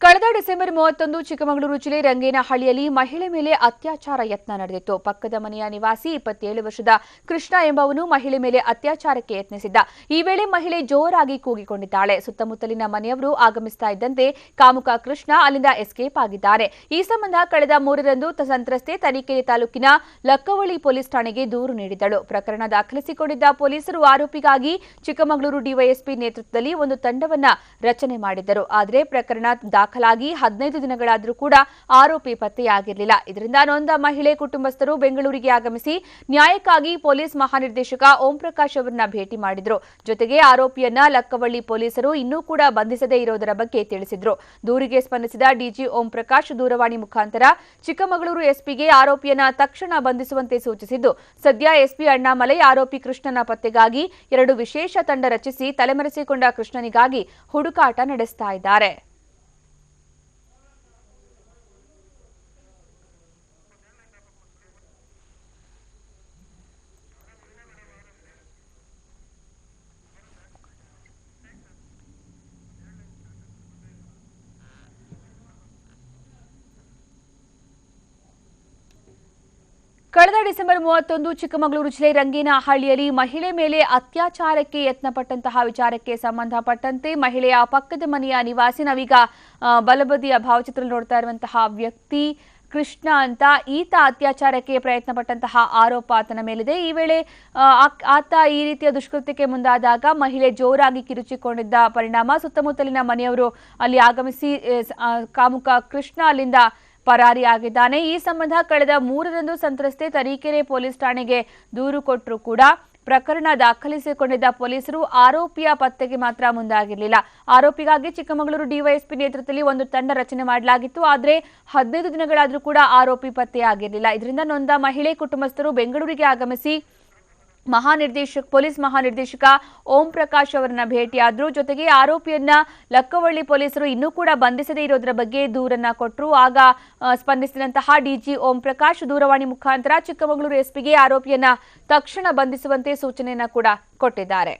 ಕಳೆದ ಡಿಸೆಂಬರ್ ಮೂವತ್ತೊಂದು ಚಿಕ್ಕಮಗಳೂರು ಜಿಲ್ಲೆ ರಂಗೇನಹಳ್ಳಿಯಲ್ಲಿ ಮಹಿಳೆ ಮೇಲೆ ಅತ್ಯಾಚಾರ ಯತ್ನ ನಡೆದಿತ್ತು. ಪಕ್ಕದ ಮನೆಯ ನಿವಾಸಿ ಇಪ್ಪತ್ತೇಳು ವರ್ಷದ ಕೃಷ್ಣ ಎಂಬವನು ಮಹಿಳೆ ಮೇಲೆ ಅತ್ಯಾಚಾರಕ್ಕೆ ಯತ್ನಿಸಿದ್ದ. ಈ ವೇಳೆ ಮಹಿಳೆ ಜೋರಾಗಿ ಕೂಗಿಕೊಂಡಿದ್ದಾಳೆ. ಸುತ್ತಮುತ್ತಲಿನ ಮನೆಯವರು ಆಗಮಿಸ್ತಾ ಇದ್ದಂತೆ ಕಾಮುಕ ಕೃಷ್ಣ ಅಲ್ಲಿಂದ ಎಸ್ಕೇಪ್ ಆಗಿದ್ದಾರೆ. ಈ ಸಂಬಂಧ ಕಳೆದ ಮೂರರಂದು ಸಂತ್ರಸ್ತೆ ತರೀಕೆರೆ ತಾಲೂಕಿನ ಲಕ್ಕವಳ್ಳಿ ಪೊಲೀಸ್ ಠಾಣೆಗೆ ದೂರು ನೀಡಿದ್ದಳು. ಪ್ರಕರಣ ದಾಖಲಿಸಿಕೊಂಡಿದ್ದ ಪೊಲೀಸರು ಆರೋಪಿಗಾಗಿ ಚಿಕ್ಕಮಗಳೂರು ಡಿವೈಎಸ್ಪಿ ನೇತೃತ್ವದಲ್ಲಿ ಒಂದು ತಂಡವನ್ನ ರಚನೆ ಮಾಡಿದ್ದರು. ಆದರೆ ಪ್ರಕರಣ ದಾಖಲಾಗಿ ಹದಿನೈದು ದಿನಗಳಾದರೂ ಕೂಡ ಆರೋಪಿ ಪತ್ತೆಯಾಗಿರಲಿಲ್ಲ. ಇದರಿಂದ ನೊಂದ ಮಹಿಳೆ ಕುಟುಂಬಸ್ಥರು ಬೆಂಗಳೂರಿಗೆ ಆಗಮಿಸಿ ನ್ಯಾಯಕ್ಕಾಗಿ ಪೊಲೀಸ್ ಮಹಾನಿರ್ದೇಶಕ ಓಂ ಪ್ರಕಾಶ್ ಅವರನ್ನ ಭೇಟಿ ಮಾಡಿದ್ರು. ಜೊತೆಗೆ ಆರೋಪಿಯನ್ನ ಲಕ್ಕವಳ್ಳಿ ಪೊಲೀಸರು ಇನ್ನೂ ಕೂಡ ಬಂಧಿಸದೇ ಇರೋದರ ಬಗ್ಗೆ ತಿಳಿಸಿದ್ರು. ದೂರಿಗೆ ಸ್ಪಂದಿಸಿದ ಡಿಜಿ ಓಂ ಪ್ರಕಾಶ್ ದೂರವಾಣಿ ಮುಖಾಂತರ ಚಿಕ್ಕಮಗಳೂರು ಎಸ್ಪಿಗೆ ಆರೋಪಿಯನ್ನ ತಕ್ಷಣ ಬಂಧಿಸುವಂತೆ ಸೂಚಿಸಿದ್ದು, ಸದ್ಯ ಎಸ್ಪಿ ಅಣ್ಣಾಮಲೈ ಆರೋಪಿ ಕೃಷ್ಣನ ಪತ್ತೆಗಾಗಿ ಎರಡು ವಿಶೇಷ ತಂಡ ರಚಿಸಿ ತಲೆಮರೆಸಿಕೊಂಡ ಕೃಷ್ಣನಿಗಾಗಿ ಹುಡುಕಾಟ ನಡೆಸ್ತಾ ಇದ್ದಾರೆ. ಕಳೆದ ಡಿಸೆಂಬರ್ ಮೂವತ್ತೊಂದು ಚಿಕ್ಕಮಗಳೂರು ಜಿಲ್ಲೆ ರಂಗೇನಹಳ್ಳಿಯಲ್ಲಿ ಮಹಿಳೆ ಮೇಲೆ ಅತ್ಯಾಚಾರಕ್ಕೆ ಯತ್ನಪಟ್ಟಂತಹ ವಿಚಾರಕ್ಕೆ ಸಂಬಂಧಪಟ್ಟಂತೆ ಮಹಿಳೆಯ ಪಕ್ಕದ ಮನೆಯ ನಿವಾಸಿ, ನಾವೀಗ ಬಲಬದಿಯ ಭಾವಚಿತ್ರ ನೋಡ್ತಾ ಇರುವಂತಹ ವ್ಯಕ್ತಿ ಕೃಷ್ಣ ಅಂತ ಈತ ಅತ್ಯಾಚಾರಕ್ಕೆ ಪ್ರಯತ್ನ ಪಟ್ಟಂತಹ ಆರೋಪ ಆತನ ಮೇಲಿದೆ. ಈ ವೇಳೆ ಆತ ಈ ರೀತಿಯ ದುಷ್ಕೃತ್ಯಕ್ಕೆ ಮುಂದಾದಾಗ ಮಹಿಳೆ ಜೋರಾಗಿ ಕಿರುಚಿಕೊಂಡಿದ್ದ ಪರಿಣಾಮ, ಸುತ್ತಮುತ್ತಲಿನ ಮನೆಯವರು ಅಲ್ಲಿ ಆಗಮಿಸಿ ಕಾಮುಕ ಕೃಷ್ಣ ಅಲ್ಲಿಂದ ಪರಾರಿಯಾಗಿದ್ದಾನೆ. ಈ ಸಂಬಂಧ ಕಳೆದ ಮೂರರಂದು ಸಂತ್ರಸ್ತೆ ತರೀಕೆರೆ ಪೊಲೀಸ್ ಠಾಣೆಗೆ ದೂರು ಕೊಟ್ಟರು ಕೂಡ ಪ್ರಕರಣ ದಾಖಲಿಸಿಕೊಂಡಿದ್ದ ಪೊಲೀಸರು ಆರೋಪಿಯ ಪತ್ತೆಗೆ ಮಾತ್ರ ಮುಂದಾಗಿರಲಿಲ್ಲ. ಆರೋಪಿಗಾಗಿ ಚಿಕ್ಕಮಗಳೂರು ಡಿವೈಎಸ್ಪಿ ನೇತೃತ್ವದಲ್ಲಿ ಒಂದು ತಂಡ ರಚನೆ ಮಾಡಲಾಗಿತ್ತು. ಆದರೆ ಹದಿನೈದು ದಿನಗಳಾದರೂ ಕೂಡ ಆರೋಪಿ ಪತ್ತೆಯಾಗಿರಲಿಲ್ಲ. ಇದರಿಂದ ನೊಂದ ಮಹಿಳೆ ಕುಟುಂಬಸ್ಥರು ಬೆಂಗಳೂರಿಗೆ ಆಗಮಿಸಿ ಮಹಾನಿರ್ದೇಶಕ, ಪೊಲೀಸ್ ಮಹಾನಿರ್ದೇಶಕ ಓಂ ಪ್ರಕಾಶ್ ಅವರನ್ನ ಭೇಟಿಯಾದ್ರು. ಜೊತೆಗೆ ಆರೋಪಿಯನ್ನ ಲಕ್ಕವಳ್ಳಿ ಪೊಲೀಸರು ಇನ್ನೂ ಕೂಡ ಬಂಧಿಸದೇ ಇರೋದ್ರ ಬಗ್ಗೆ ದೂರನ್ನ ಕೊಟ್ಟರು ಆಗ ಸ್ಪಂದಿಸಿದಂತಹ ಡಿಜಿ ಓಂ ಪ್ರಕಾಶ್ ದೂರವಾಣಿ ಮುಖಾಂತರ ಚಿಕ್ಕಮಗಳೂರು ಎಸ್ಪಿಗೆ ಆರೋಪಿಯನ್ನ ತಕ್ಷಣ ಬಂಧಿಸುವಂತೆ ಸೂಚನೆಯನ್ನ ಕೂಡ ಕೊಟ್ಟಿದ್ದಾರೆ.